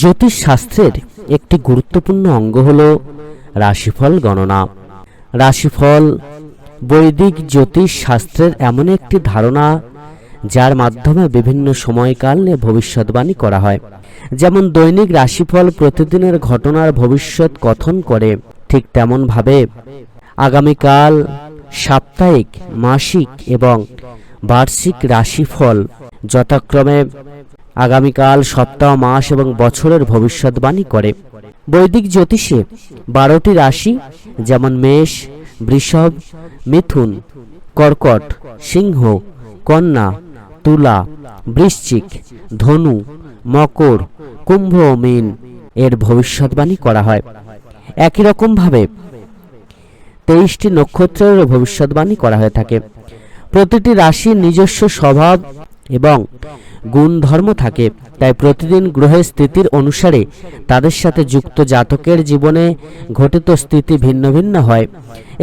জ্যোতিষ শাস্ত্রের একটি গুরুত্বপূর্ণ অঙ্গ হল রাশিফল গণনা। রাশিফল বৈদিক জ্যোতিষ শাস্ত্রের এমন একটি ধারণা যার মাধ্যমে বিভিন্ন সময়কাল নিয়ে ভবিষ্যৎবাণী করা হয়। যেমন দৈনিক রাশিফল প্রতিদিনের ঘটনার ভবিষ্যৎ কথন করে, ঠিক তেমনভাবে আগামীকাল সাপ্তাহিক, মাসিক এবং বার্ষিক রাশিফল যথাক্রমে আগামীকাল সপ্তাহ, মাস এবং বছরের ভবিষ্যৎবাণী করে। বৈদিক জ্যোতিষে বারোটি রাশি যেমন মেষ, বৃষভ, মিথুন, কর্কট, সিংহ, কন্যা, তুলা, বৃশ্চিক, ধনু, মকর, কুম্ভ ও মীন এর ভবিষ্যৎবাণী করা হয়। একই রকমভাবে তেইশটি নক্ষত্রের ভবিষ্যৎবাণী করা হয়ে থাকে। প্রতিটি রাশির নিজস্ব স্বভাব এবং গুণধর্ম থাকে। তাই প্রতিদিন গ্রহের স্থিতির অনুসারে তাদের সাথে যুক্ত জাতকের জীবনে ঘটিত স্থিতি ভিন্ন ভিন্ন হয়।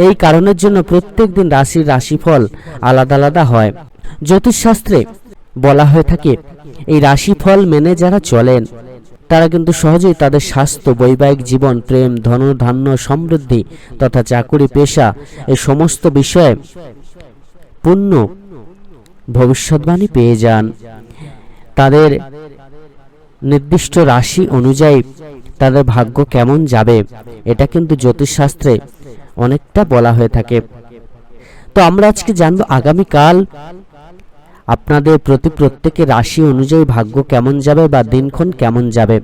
এই কারণের জন্য প্রত্যেক দিন রাশির রাশিফল আলাদা আলাদা হয়। জ্যোতিষশাস্ত্রে বলা হয়ে থাকে, এই রাশিফল মেনে যারা চলেন, তারা কিন্তু সহজেই তাদের স্বাস্থ্য, বৈবাহিক জীবন, প্রেম, ধন, ধান্য, সমৃদ্ধি তথা চাকুরি, পেশা এই সমস্ত বিষয়ে পূর্ণ ভবিষ্যৎবাণী পেয়ে যান। তাদের নির্দিষ্ট রাশি অনুযায়ী তাদের ভাগ্য কেমন যাবে, এটা কিন্তু জ্যোতিষশাস্ত্রে অনেকটা বলা হয়ে থাকে। তো আমরা আজকে জানব আগামীকাল আপনাদের প্রতি প্রত্যেকের রাশি অনুযায়ী ভাগ্য কেমন যাবে বা দিনক্ষণ কেমন যাবে।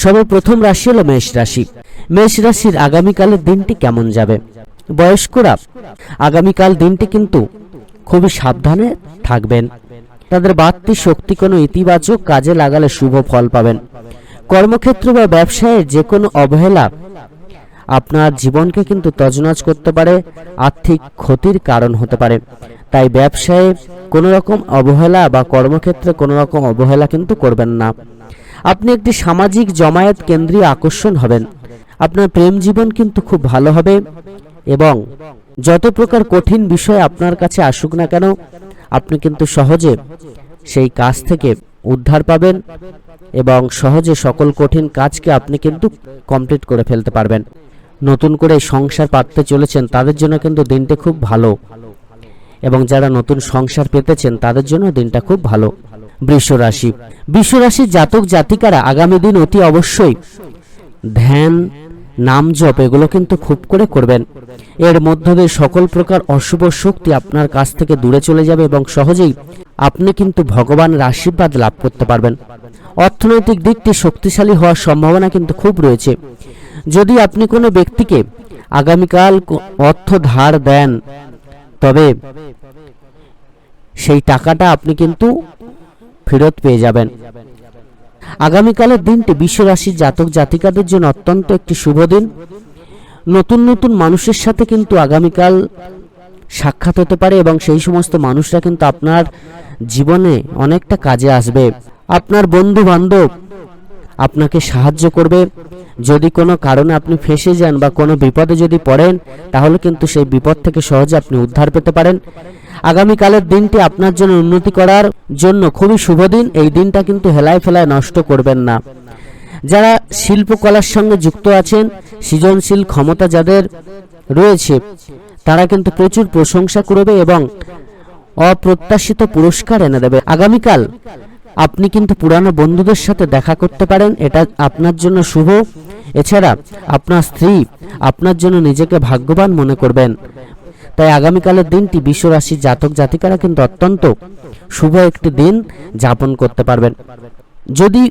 সবে প্রথম রাশি হলো মেষ রাশি। মেষ রাশির আগামীকালের দিনটি কেমন যাবে? বয়স্করা, আগামীকাল দিনটি কিন্তু খুবই সাবধানে থাকবেন। তাদের বাড়তি শক্তি কোনো ইতিবাচক কাজে লাগালে শুভ ফল পাবেন। কর্মক্ষেত্র বা ব্যবসায়ের যে কোনো অবহেলা আপনার জীবনকে কিন্তু তজনজ করতে পারে, আর্থিক ক্ষতির কারণ হতে পারে। তাই ব্যবসায়ে কোনো রকম অবহেলা বা কর্মক্ষেত্রে কোনো রকম অবহেলা কিন্তু করবেন না। আপনি একটি সামাজিক জমায়েত কেন্দ্রীয় আকর্ষণ হবেন। আপনার প্রেম জীবন কিন্তু খুব ভালো হবে এবং যত প্রকার কঠিন বিষয় আপনার কাছে আসুক না কেন, আপনি কিন্তু সহজে সেই কাজ থেকে উদ্ধার পাবেন এবং সহজে সকল কঠিন কাজকে আপনি কিন্তু কমপ্লিট করে ফেলতে পারবেন। নতুন করে সংসার পাততে চলেছেন, তাদের জন্য কিন্তু দিনটি খুব ভালো। এবং যারা নতুন সংসার পেতেছেন, তাদের জন্য দিনটা খুব ভালো। বৃষ রাশি বৃষ রাশির জাতক জাতিকারা আগামী দিন অতি অবশ্যই ধ্যান নাম জপ, এগুলো কিন্তু খুব করে করবেন। এর মধ্য দিয়ে সকল প্রকার অশুভ শক্তি আপনার কাছ থেকে দূরে চলে যাবে এবং সহজেই আপনি কিন্তু ভগবানের আশীর্বাদ লাভ করতে পারবেন। অর্থনৈতিক দিকটি শক্তিশালী হওয়ার সম্ভাবনা কিন্তু খুব রয়েছে। যদি আপনি কোনো ব্যক্তিকে আগামীকাল অর্থ ধার দেন, তবে সেই টাকাটা আপনি কিন্তু ফেরত পেয়ে যাবেন। আগামীকালের দিনটি বিশ্বরাশির জাতক জাতিকাদের জন্য অত্যন্ত একটি শুভ দিন। নতুন নতুন মানুষের সাথে কিন্তু আগামীকাল সাক্ষাৎ হতে পারে এবং সেই সমস্ত মানুষরা কিন্তু আপনার জীবনে অনেকটা কাজে আসবে। আপনার বন্ধু বান্ধব আপনাকে সাহায্য করবে। যদি কোনো কারণে আপনি ফেসে যান বা কোনো বিপদে যদি পড়েন, তাহলে কিন্তু সেই বিপদ থেকে সহজে আপনি উদ্ধার পেতে পারেন। আগামীকালের দিনটি আপনার জন্য উন্নতি করার জন্য খুবই শুভ দিন। এই দিনটা কিন্তু হেলায় ফেলায় নষ্ট করবেন না। যারা শিল্পকলার সঙ্গে যুক্ত আছেন, সৃজনশীল ক্ষমতা যাদের রয়েছে, তারা কিন্তু প্রচুর প্রশংসা করবে এবং অপ্রত্যাশিত পুরস্কার এনে দেবে। আগামীকাল আপনি কিন্তু পুরানো বন্ধুদের সাথে দেখা করতে পারেন, এটা আপনার জন্য শুভ। এছাড়া আপনার স্ত্রী আপনার জন্য নিজেকে ভাগ্যবান মনে করবেন। তাই আগামীকালের দিনটি বিশ্বরাশির জাতক জাতিকারা কিন্তু অত্যন্ত শুভ একটি দিন যাপন করতে পারবেন। যদি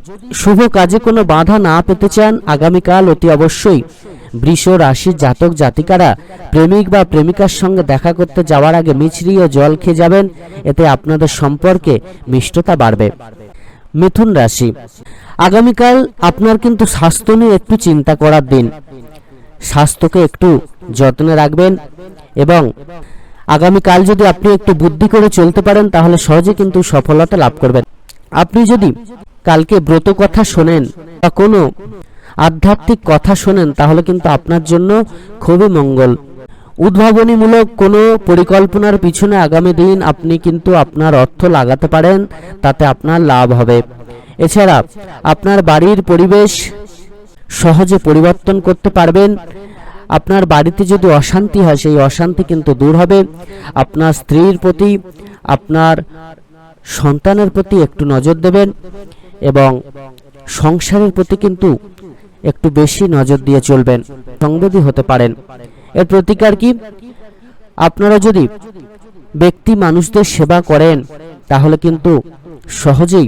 শুভ কাজে কোনো বাধা না পেতে চান, আগামীকাল অতি অবশ্যই বৃষ রাশির জাতক, জাতিকারা প্রেমিক বা প্রেমিকার সঙ্গে দেখা করতে যাওয়ার আগে মিছরি ও জল খেয়ে যাবেন। এতে আপনাদের সম্পর্কে মিষ্টতা বাড়বে। মিথুন রাশি। আগামীকাল আপনার কিন্তু স্বাস্থ্য নিয়ে একটু চিন্তা করার দিন। স্বাস্থ্যকে একটু যত্নে রাখবেন এবং আগামীকাল যদি আপনি একটু বুদ্ধি করে চলতে পারেন, তাহলে সহজে কিন্তু সফলতা লাভ করবেন। আপনি যদি কালকে ব্রত কথা শোনেন বা কোনো আধ্যাত্মিক কথা শোনেন, তাহলে কিন্তু আপনার জন্য খুবই মঙ্গল। উদ্ভাবনীমূলক কোনো পরিকল্পনার পিছনে আগামী দিন আপনি কিন্তু আপনার অর্থ লাগাতে পারেন, তাতে আপনার লাভ হবে। এছাড়া, আপনার বাড়ির পরিবেশ সহজে পরিবর্তন করতে পারবেন। আপনার বাড়িতে যদি অশান্তি হয়, সেই অশান্তি কিন্তু দূর হবে। আপনার স্ত্রীর প্রতি, আপনার সন্তানের প্রতি একটু নজর দেবেন এবং সংসারের প্রতি কিন্তু একটু বেশি নজর দিয়ে চলবেন সংবেদী হতে পারেন। এর প্রতিকার কি? আপনারা যদি ব্যক্তি মানুষদের সেবা করেন, তাহলে কিন্তু সহজেই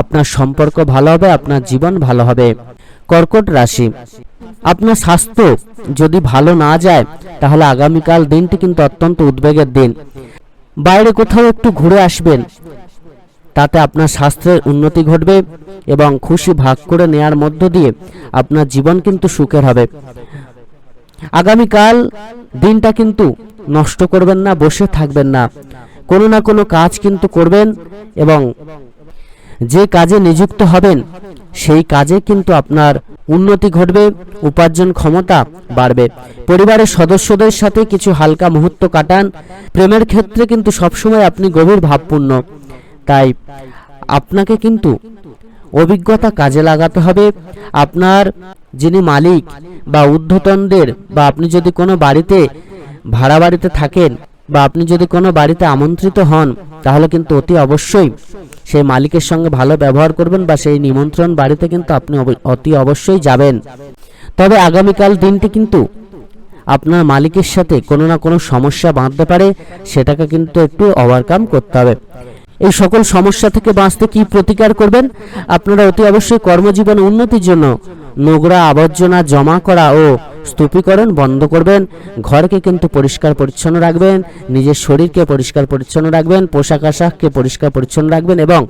আপনার সম্পর্ক ভালো হবে, আপনার জীবন ভালো হবে। কর্কট রাশি, আপনার স্বাস্থ্য যদি ভালো না যায়, তাহলে আগামীকাল দিনটি কিন্তু অত্যন্ত উদ্বেগের দিন। বাইরে কোথাও একটু ঘুরে আসবেন তাতে আপনার স্বাস্থ্যের উন্নতি ঘটবে এবং খুশি ভাগ করে নেয়ার মধ্য দিয়ে আপনার জীবন কিন্তু সুখের হবে। আগামীকাল দিনটা কিন্তু নষ্ট করবেন না, বসে থাকবেন না। কোনো না কোনো কাজ কিন্তু করবেন এবং যে কাজে নিযুক্ত হবেন, সেই কাজে কিন্তু আপনার উন্নতি ঘটবে, উপার্জন ক্ষমতা বাড়বে। পরিবারের সদস্যদের সাথে কিছু হালকা মুহূর্ত কাটান। প্রেমের ক্ষেত্রে কিন্তু সবসময় আপনি গভীর ভাবপূর্ণ। তাই আপনাকে কিন্তু অভিজ্ঞতা কাজে লাগাতে হবে। আপনার যিনি মালিক বা ঊর্ধ্বতনদের বা আপনি যদি কোনো বাড়িতে, ভাড়া বাড়িতে থাকেন বা আপনি যদি কোনো বাড়িতে আমন্ত্রিত হন, তাহলে কিন্তু অতি অবশ্যই সেই মালিকের সঙ্গে ভালো ব্যবহার করবেন বা সেই নিমন্ত্রণ বাড়িতে কিন্তু আপনি অতি অবশ্যই যাবেন। তবে আগামীকাল দিনটি কিন্তু আপনার মালিকের সাথে কোনো না কোনো সমস্যা বাঁধতে পারে, সেটাকে কিন্তু একটু ওভারকাম করতে হবে। এই সকল সমস্যা থেকে বাঁচতে কি প্রতিকার করবেন? আপনারা অতি অবশ্যই কর্মজীবন উন্নতির জন্য নোংরা আবর্জনা জমা করা ও স্তূপীকরণ বন্ধ করবেন। ঘরকে কিন্তু পরিষ্কার পরিচ্ছন্ন রাখবেন, নিজের শরীরকে পরিষ্কার পরিচ্ছন্ন রাখবেন, পোশাক আশাককে পরিষ্কার পরিচ্ছন্ন রাখবেন এবং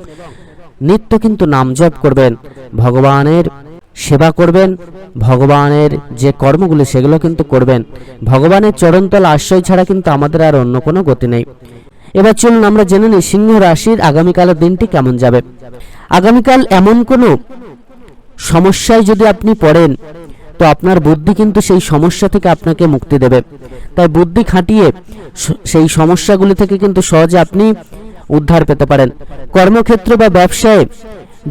নিত্য কিন্তু নাম জপ করবেন। ভগবানের সেবা করবেন, ভগবানের যে কর্মগুলি সেগুলো কিন্তু করবেন। ভগবানের চরণতল আশ্রয় ছাড়া কিন্তু আমাদের আর অন্য কোনো গতি নেই। এবার চলুন আমরা জেনে নিই সিংহ রাশির আগামীকালের দিনটি কেমন যাবে। আগামীকাল এমন কোনো সমস্যায় যদি আপনি পড়েন, তো আপনার বুদ্ধি কিন্তু সেই সমস্যা থেকে আপনাকে মুক্তি দেবে। তাই বুদ্ধি খাটিয়ে সেই সমস্যাগুলি থেকে কিন্তু সহজে আপনি উদ্ধার পেতে পারেন। কর্মক্ষেত্র বা ব্যবসায়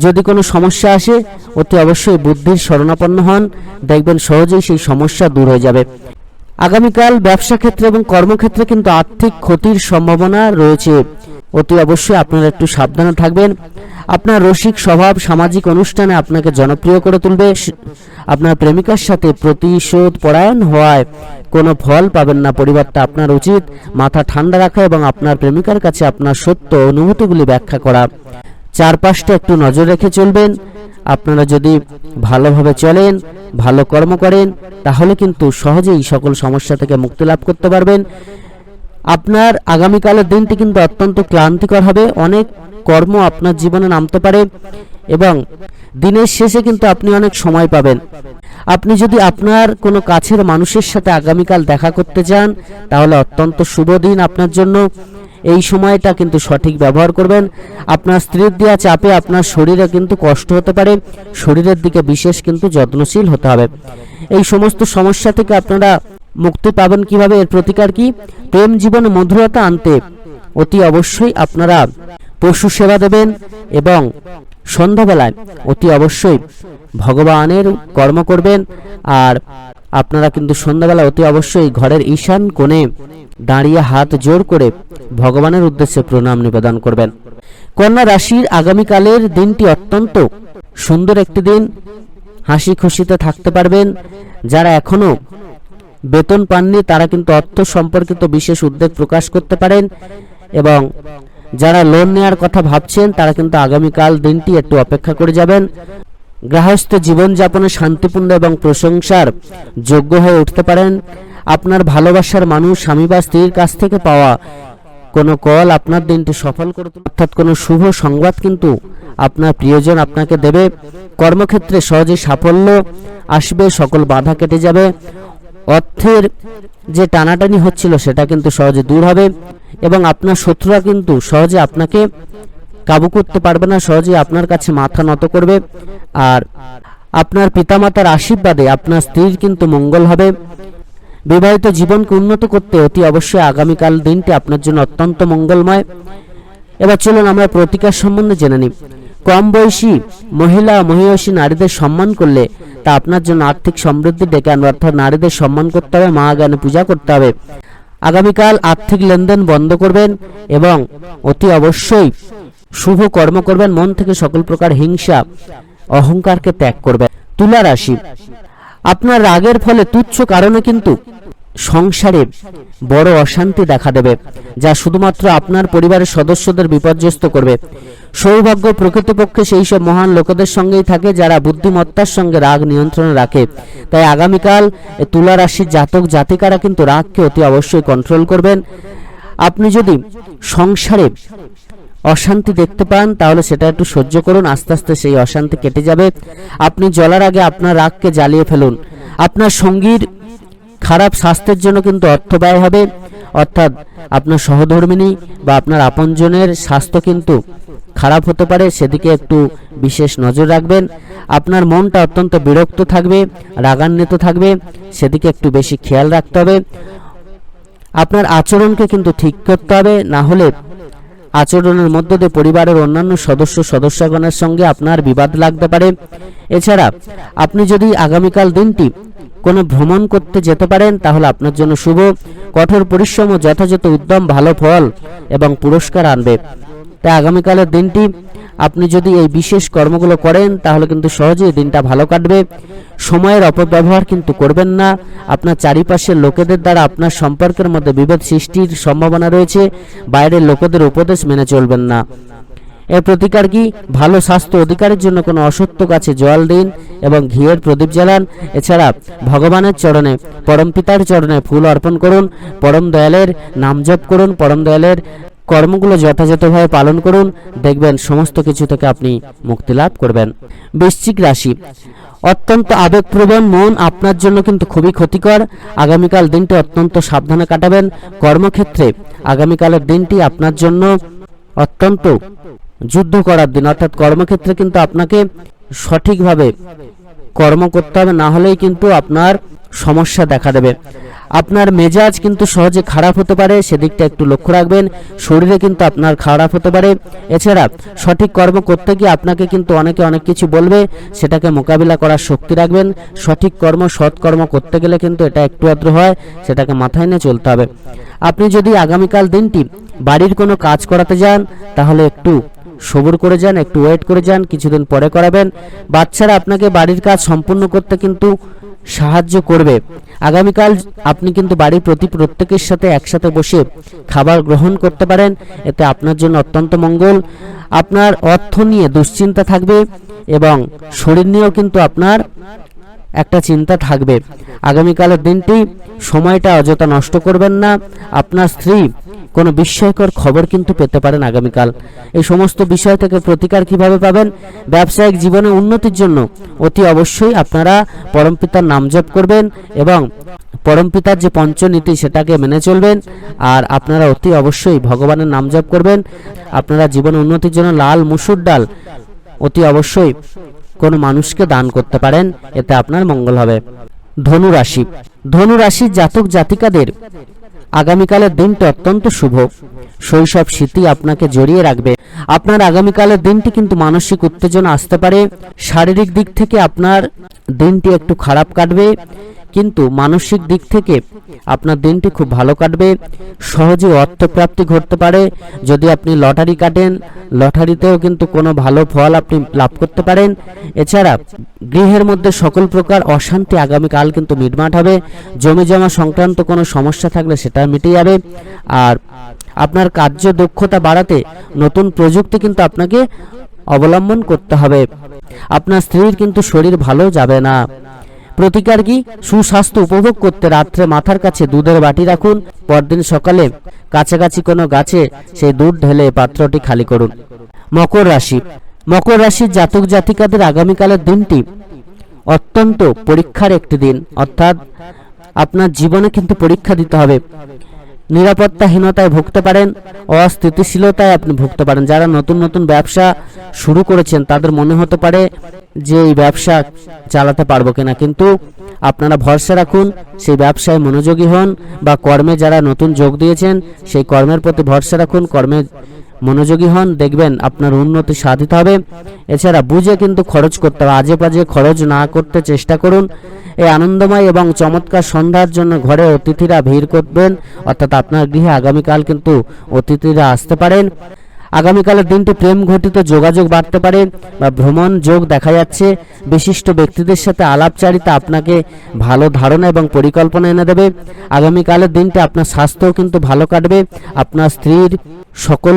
যদি কোনো সমস্যা আসে, অতি অবশ্যই বুদ্ধির শরণাপন্ন হন। দেখবেন সহজেই সেই সমস্যা দূর হয়ে যাবে। আগামীকাল ব্যবসা ক্ষেত্রে এবং কর্মক্ষেত্রে কিন্তু আর্থিক ক্ষতির সম্ভাবনা রয়েছে। অতি অবশ্যই আপনারা একটু সাবধানে থাকবেন। আপনার রসিক স্বভাব সামাজিক অনুষ্ঠানে আপনাকে জনপ্রিয় করে তুলবে। আপনার প্রেমিকার সাথে প্রতিশোধ পরায়ণ হওয়ায় কোনো ফল পাবেন না। পরিবারটা আপনার উচিত। মাথা ঠান্ডা রাখা এবং আপনার প্রেমিকার কাছে আপনার সত্য অনুভূতিগুলি ব্যাখ্যা করা। চারপাশটা একটু নজর রেখে চলবেন। আপনারা যদি ভালোভাবে চলেন, ভালো কর্ম করেন, তাহলে কিন্তু সহজেই সকল সমস্যা থেকে মুক্তি লাভ করতে পারবেন। আপনার আগামীকালের দিনটি কিন্তু অত্যন্ত ক্লান্তিকর হবে। অনেক কর্ম আপনার জীবনে নামতে পারে এবং দিনের শেষে কিন্তু আপনি অনেক সময় পাবেন। আপনি যদি আপনার কোনো কাছের মানুষের সাথে আগামীকাল দেখা করতে চান, তাহলে অত্যন্ত শুভ দিন আপনার জন্য। এই সময়টা কিন্তু সঠিক ব্যবহার করবেন। আপনার স্ত্রীর দেওয়া চাপে আপনার শরীরে কিন্তু কষ্ট হতে পারে। শরীরের দিকে বিশেষ কিন্তু যত্নশীল হতে হবে। এই সমস্ত সমস্যা থেকে আপনারা মুক্তি পাবেন কীভাবে? এর প্রতিকার কি? প্রেম জীবনে মধুরতা আনতে অতি অবশ্যই আপনারা পশু সেবা দেবেন এবং সন্ধ্যাবেলায় অতি অবশ্যই ভগবানের কর্ম করবেন। আর আপনারা কিন্তু সন্ধ্যাবেলা অতি অবশ্যই ঘরের ঈশান কোণে দাঁড়িয়ে হাত জোর করে ভগবানের উদ্দেশ্যে প্রণাম নিবেদন করবেন। কন্যা রাশির আগামীকালের দিনটি অত্যন্ত সুন্দর একটি দিন। হাসি খুশিতে থাকতে পারবেন। যারা এখনও বেতন পাননি, তারা কিন্তু অর্থ সম্পর্কিত বিশেষ উদ্বেগ প্রকাশ করতে পারেন এবং যারা লোন নেওয়ার কথা ভাবছেন, তারা কিন্তু আগামীকাল দিনটি একটু অপেক্ষা করে যাবেন। গৃহস্থ জীবনযাপনে শান্তিপূর্ণ এবং প্রশংসার যোগ্য হয়ে উঠতে পারেন। আপনার ভালোবাসার মানুষ, স্বামী বা স্ত্রীর কাছ থেকে পাওয়া কোনো কল আপনার দিনটি সফল করে অর্থাৎ কোনো শুভ সংবাদ কিন্তু আপনার প্রিয়জন আপনাকে দেবে। কর্মক্ষেত্রে সহজে সাফল্য আসবে, সকল বাধা কেটে যাবে। অর্থের যে টানাটানি হচ্ছিল সেটা কিন্তু সহজে দূর হবে এবং আপনার শত্রুরা কিন্তু সহজে আপনাকে কাবু করতে পারবে না সহজে আপনার কাছে মাথা নত করবে। আর আপনার পিতামাতার আশীর্বাদে আপনার স্ত্রীর কিন্তু মঙ্গল হবে। বিবাহিত জীবনকে উন্নত করতে অতি অবশ্যই আগামীকাল দিনটি আপনার জন্য অত্যন্ত মঙ্গলময়। এবার চলুন আমরা প্রতিকার সম্বন্ধে জেনে নিই। কম বয়সী মহিলা মহিষী নারীদের সম্মান করলে তা আপনার জন্য আর্থিক সমৃদ্ধি ডেকে আনবে, অর্থাৎ নারীদের সম্মান করতে হবে, মা জ্ঞানে পূজা করতে হবে। আগামীকাল আর্থিক লেনদেন বন্ধ করবেন এবং অতি অবশ্যই শুভ কর্ম করবেন, মন থেকে সকল প্রকার হিংসা, অহংকারকে ত্যাগ করবেন। তুলা রাশি। আপনার রাগের ফলে তুচ্ছ কারণে কিন্তু সংসারে বড় অশান্তি দেখা দেবে, যা শুধুমাত্র আপনার পরিবারের সদস্যদের বিপর্যস্ত করবে। সৌভাগ্য প্রকৃতপক্ষে সেই সব মহান লোকেদের সঙ্গেই থাকে যারা বুদ্ধিমত্তার সঙ্গে রাগ নিয়ন্ত্রণে রাখে। তাই আগামীকাল তুলা রাশির জাতক জাতিকারা কিন্তু রাগকে অতি অবশ্যই কন্ট্রোল করবেন। আপনি যদি সংসারে অশান্তি দেখতে পান, তাহলে সেটা একটু সহ্য করুন, আস্তে আস্তে সেই অশান্তি কেটে যাবে। আপনি জ্বলার আগে আপনার রাগকে জ্বালিয়ে ফেলুন। আপনার সঙ্গীর খারাপ স্বাস্থ্যের জন্য কিন্তু অর্থ ব্যয় হবে। অর্থাৎ আপনার সহধর্মিনী বা আপনার আপনজনের স্বাস্থ্য কিন্তু খারাপ হতে পারে, সেদিকে একটু বিশেষ নজর রাখবেন। আপনার মনটা অত্যন্ত বিরক্ত থাকবে, রাগান্বিত থাকবে, সেদিকে একটু বেশি খেয়াল রাখতে হবে। আপনার আচরণকে কিন্তু ঠিক করতে হবে, না হলে আচরণের মধ্য দিয়ে পরিবারের অন্যান্য সদস্য সদস্যগণের সঙ্গে আপনার বিবাদ লাগতে পারে। এছাড়া আপনি যদি আগামীকাল দিনটি কোনো ভ্রমণ করতে যেতে পারেন, তাহলে আপনার জন্য শুভ। কঠোর পরিশ্রম ও যথাযথ উদ্যম ভালো ফল এবং পুরস্কার আনবে। তাই আগামীকালের দিনটি আপনি যদি এই বিশেষ কর্মগুলো করেন, তাহলে কিন্তু সহজেই দিনটা ভালো কাটবে। সময়ের অপব্যবহার কিন্তু করবেন না। আপনার চারিপাশের লোকেদের দ্বারা আপনার সম্পর্কের মধ্যে বিভেদ সৃষ্টির সম্ভাবনা রয়েছে। বাইরের লোকেদের উপদেশ মেনে চলবেন না। এর প্রতিকার কি? ভালো স্বাস্থ্য অধিকারের জন্য কোনো অসত্য গাছে জল দিন এবং ঘিয়ের প্রদীপ জ্বালান। এছাড়া ভগবানের চরণে পরম পিতার চরণে ফুল অর্পণ করুন, পরম দয়ালের নাম জপ করুন, পরম দয়ালের কর্মগুলো যথাযথভাবে পালন করুন। দেখবেন সমস্ত কিছু থেকে আপনি মুক্তি লাভ করবেন। বৃশ্চিক রাশি। অত্যন্ত আবেগপ্রবণ মন আপনার জন্য কিন্তু খুবই ক্ষতিকর। আগামীকাল দিনটি অত্যন্ত সাবধানে কাটাবেন। কর্মক্ষেত্রে আগামীকালের দিনটি আপনার জন্য অত্যন্ত যুদ্ধ করার দিন। অর্থাৎ কর্মক্ষেত্রে কিন্তু আপনাকে সঠিকভাবে কর্ম করতে হবে, না হলেই কিন্তু আপনার সমস্যা দেখা দেবে। আপনার মেজাজ কিন্তু সহজে খারাপ হতে পারে, সেদিকটা একটু লক্ষ্য রাখবেন। শরীরে কিন্তু আপনার খারাপ হতে পারে। এছাড়া সঠিক কর্ম করতে গিয়ে আপনাকে কিন্তু অনেকে অনেক কিছু বলবে, সেটাকে মোকাবিলা করার শক্তি রাখবেন। সঠিক কর্ম, সৎ কর্ম করতে গেলে কিন্তু এটা একটু আদ্র হয়, সেটাকে মাথায় নিয়ে চলতে হবে। আপনি যদি আগামীকাল দিনটি বাড়ির কোনো কাজ করাতে যান, তাহলে একটু সবুর করে যান, একটু ওয়েট করে যান, কিছুদিন পরে করাবেন। বাচ্চারা আপনাকে বাড়ির কাজ সম্পূর্ণ করতে কিন্তু সাহায্য করবে। আগামীকাল আপনি কিন্তু বাড়ির প্রতি প্রত্যেকের সাথে একসাথে বসে খাবার গ্রহণ করতে পারেন। এতে আপনার জন্য অত্যন্ত মঙ্গল। আপনার অর্থ নিয়ে দুশ্চিন্তা থাকবে এবং শরীর নিয়েও কিন্তু আপনার একটা চিন্তা থাকবে। আগামীকালের দিনটি সময়টা অযথা নষ্ট করবেন না। আপনার স্ত্রী কোনো বিস্ময়কর খবর কিন্তু পেতে পারেন আগামীকাল। এই সমস্ত বিষয় থেকে প্রতিকার কীভাবে পাবেন? ব্যবসায়িক জীবনে উন্নতির জন্য অতি অবশ্যই আপনারা পরমপিতার নাম জপ করবেন এবং পরমপিতার যে পঞ্চনীতি সেটাকে মেনে চলবেন। আর আপনারা অতি অবশ্যই ভগবানের নাম জপ করবেন। আপনারা জীবনে উন্নতির জন্য লাল মুসুর ডাল অতি অবশ্যই কোনো মানুষকে দান করতে পারেন, এতে আপনার মঙ্গল হবে। ধনু রাশি ধনু রাশির জাতক জাতিকাদের আগামীকালের দিনটি অত্যন্ত শুভ। শৈশব স্মৃতি আপনাকে জড়িয়ে রাখবে। আপনার আগামীকালের দিনটি কিন্তু মানসিক উত্তেজনা আসতে পারে। শারীরিক দিক থেকে আপনার দিনটি একটু খারাপ কাটবে। কিন্তু মানসিক দিক থেকে আপনার দিনটি খুব ভালো কাটবে, সহজে অর্থপ্রাপ্তি ঘটতে পারে। যদি আপনি লটারি কাটেন, লটারিতেও কিন্তু কোনো ভালো ফল আপনি লাভ করতে পারেন। এছাড়া গৃহের মধ্যে সকল প্রকার অশান্তি আগামীকাল কিন্তু মিটমাট হবে। জমি জমা সংক্রান্ত কোনো সমস্যা থাকলে সেটা মিটে যাবে। আর আপনার কার্য দক্ষতা বাড়াতে নতুন প্রযুক্তি কিন্তু আপনাকে অবলম্বন করতে হবে। আপনার স্ত্রীর কিন্তু শরীর ভালো যাবে না। প্রতিকার কি? সুস্বাস্থ্য উপভোগ করতে রাত্রে মাথার কাছে দুধের বাটি রাখুন। পরদিন সকালে কাছাকাছি কোনো গাছে সেই দুধ ঢেলে পাত্রটি খালি করুন। মকর রাশি। মকর রাশির জাতক জাতিকাদের আগামীকালের দিনটি অত্যন্ত পরীক্ষার একটি দিন। অর্থাৎ আপনার জীবনে কিন্তু পরীক্ষা দিতে হবে। নিরাপত্তাহীনতায় ভুগতে পারেন, অস্থিতিশীলতায় আপনি ভুগতে পারেন। যারা নতুন নতুন ব্যবসা শুরু করেছেন, তাদের মনে হতে পারে যে এই ব্যবসা চালাতে পারব কিনা। কিন্তু আপনারা ভরসা রাখুন, সেই ব্যবসায় মনোযোগী হন বা কর্মে যারা নতুন যোগ দিয়েছেন, সেই কর্মের প্রতি ভরসা রাখুন, কর্মে মনোযোগী হন, দেখবেন আপনার উন্নতি সাধিত হবে। এছাড়া বুঝে কিন্তু খরচ করতে হবে আজে বাজে খরচ না করতে চেষ্টা করুন। এই আনন্দময় এবং চমৎকার সন্ধ্যার জন্য ঘরে অতিথিরা ভিড় করবেন, অর্থাৎ আপনার গৃহে আগামীকাল কিন্তু অতিথিরা আসতে পারেন। আগামীকালের দিনটি প্রেম ঘটিত যোগাযোগ বাড়তে পারে বা ভ্রমণ যোগ দেখা যাচ্ছে। বিশিষ্ট ব্যক্তিদের সাথে আলাপচারিতা আপনাকে ভালো ধারণা এবং পরিকল্পনা এনে দেবে। আগামীকালের দিনটি আপনার স্বাস্থ্যও কিন্তু ভালো কাটবে। আপনার স্ত্রীর সকল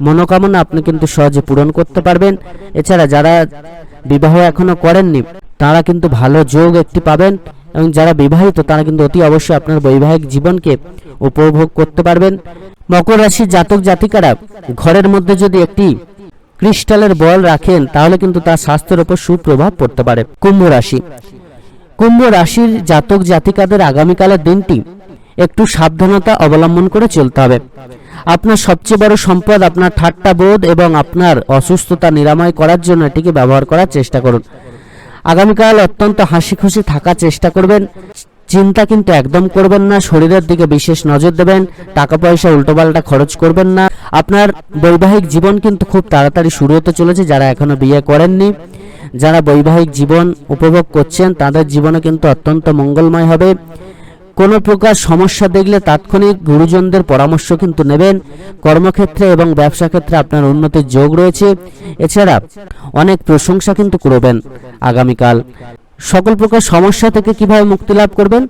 মনোকামনা আপনি কিন্তু সহজে পূরণ করতে পারবেন। এছাড়া যারা বিবাহ এখনও করেননি, তারা কিন্তু ভালো যোগ একটি পাবেন। এবং যারা বিবাহিত, তারা কিন্তু অতি অবশ্যই আপনার বৈবাহিক জীবনকে উপভোগ করতে পারবেন। মকর রাশির জাতক জাতিকারা ঘরের মধ্যে যদি একটি ক্রিস্টালের বল রাখেন, তাহলে কিন্তু তার স্বাস্থ্যের উপর সুপ্রভাব পড়তে পারে। কুম্ভ রাশি। কুম্ভ রাশির জাতক জাতিকাদের আগামীকালের দিনটি একটু সাবধানতা অবলম্বন করে চলতে হবে। আপনার সবচেয়ে বড় সম্পদ আপনার ঠাট্টা বোধ এবং আপনার অসুস্থতা নিরাময় করার জন্য এটিকে ব্যবহার করার চেষ্টা করুন। আগামীকাল অত্যন্ত হাসি খুশি থাকার চেষ্টা করবেন। চিন্তা কিন্তু একদম করবেন না, শরীরের দিকে বিশেষ নজর দেবেন টাকা পয়সা উল্টোপাল্টা খরচ করবেন না। আপনার বৈবাহিক জীবন কিন্তু খুব তাড়াতাড়ি শুরু হতে চলেছে, যারা এখনও বিয়ে করেননি। যারা বৈবাহিক জীবন উপভোগ করছেন, তাদের জীবনে কিন্তু অত্যন্ত মঙ্গলময় হবে। কোনো প্রকার সমস্যা দেখলে তাৎক্ষণিক গুরুজনদের পরামর্শ কিন্তু নেবেন। কর্মক্ষেত্রে এবং ব্যবসা ক্ষেত্রে আপনার উন্নতির যোগ রয়েছে। এছাড়া অনেক প্রশংসা কিন্তু করবেন আগামীকাল। সকল প্রকার সমস্যা থেকে কীভাবে মুক্তি লাভ করবেন?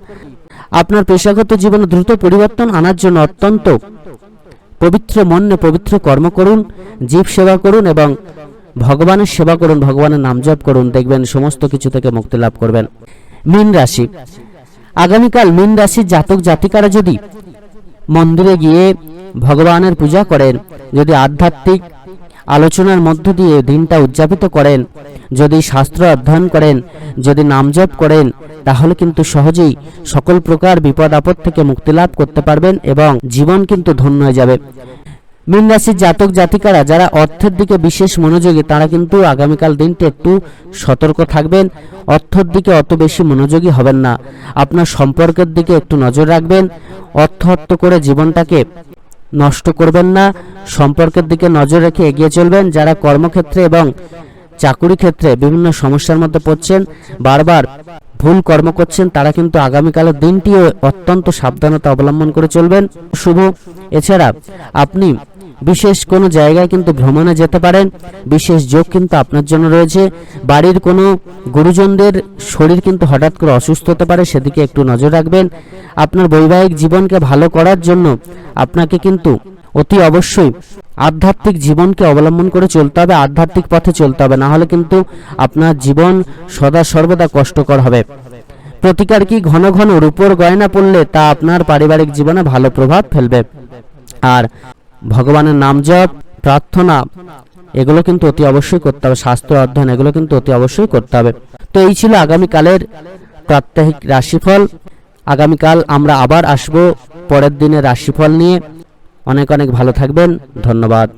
আপনার পেশাগত জীবনে দ্রুত পরিবর্তন আনার জন্য অত্যন্ত পবিত্র মনে পবিত্র কর্ম করুন, জীব সেবা করুন এবং ভগবানের সেবা করুন, ভগবানের নাম জপ করুন, দেখবেন সমস্ত কিছু থেকে মুক্তি লাভ করবেন। মীন রাশি। আগামীকাল মীন রাশির জাতক জাতিকারা যদি মন্দিরে গিয়ে ভগবানের পূজা করেন, যদি আধ্যাত্মিক আলোচনার মধ্য দিয়ে দিনটা উদযাপিত করেন, যদি শাস্ত্র অধ্যয়ন করেন, যদি নামজপ করেন, তাহলে কিন্তু সহজেই সকল প্রকার বিপদ আপদ থেকে মুক্তি লাভ করতে পারবেন এবং জীবন কিন্তু ধন্য হয়ে যাবে। মীন রাশির জাতক জাতিকারা যারা অর্থের দিকে বিশেষ মনোযোগী, তারা কিন্তু আগামীকাল দিনটি একটু সতর্ক থাকবেন। অর্থের দিকে অত বেশি মনোযোগী হবেন না। আপনার সম্পর্কের দিকে একটু নজর রাখবেন। অর্থ অর্থ করে জীবনটাকে নষ্ট করবেন না। সম্পর্কের দিকে নজর রেখে এগিয়ে চলবেন। যারা কর্মক্ষেত্রে এবং চাকুরি ক্ষেত্রে বিভিন্ন সমস্যার মধ্যে পড়ছেন, বারবার ভুল কর্ম করছেন, তারা কিন্তু আগামীকালের দিনটিও অত্যন্ত সাবধানতা অবলম্বন করে চলবেন। শুভ। এছাড়া আপনি বিশেষ কোনো জায়গায় কিন্তু ভ্রমণে যেতে পারেন। বিশেষ যোগ কিন্তু আপনার জন্য রয়েছে। বাড়ির কোনো গুরুজনদের শরীর কিন্তু হঠাৎ করে অসুস্থ হতে পারে, সেদিকে একটু নজর রাখবেন। আপনার বৈবাহিক জীবনকে ভালো করার জন্য আপনাকে কিন্তু অতি অবশ্যই আধ্যাত্মিক জীবনকে অবলম্বন করে চলতে হবে, আধ্যাত্মিক পথে চলতে হবে। না হলে কিন্তু আপনার জীবন সদা সর্বদা কষ্টকর হবে। প্রতিকার কি ঘন ঘন রূপোর গয়না পড়লে তা আপনার পারিবারিক জীবনে ভালো প্রভাব ফেলবে। আর ভগবানের নাম জপ, প্রার্থনা, এগুলো কিন্তু অতি অবশ্যই করতে হবে। শাস্ত্র অধ্যয়ন, এগুলো কিন্তু অতি অবশ্যই করতে হবে। তো এই ছিল আগামীকালের প্রাত্যহিক রাশিফল। আগামীকাল আমরা আবার আসব পরের দিনের রাশিফল নিয়ে। অনেক অনেক ভালো থাকবেন। ধন্যবাদ।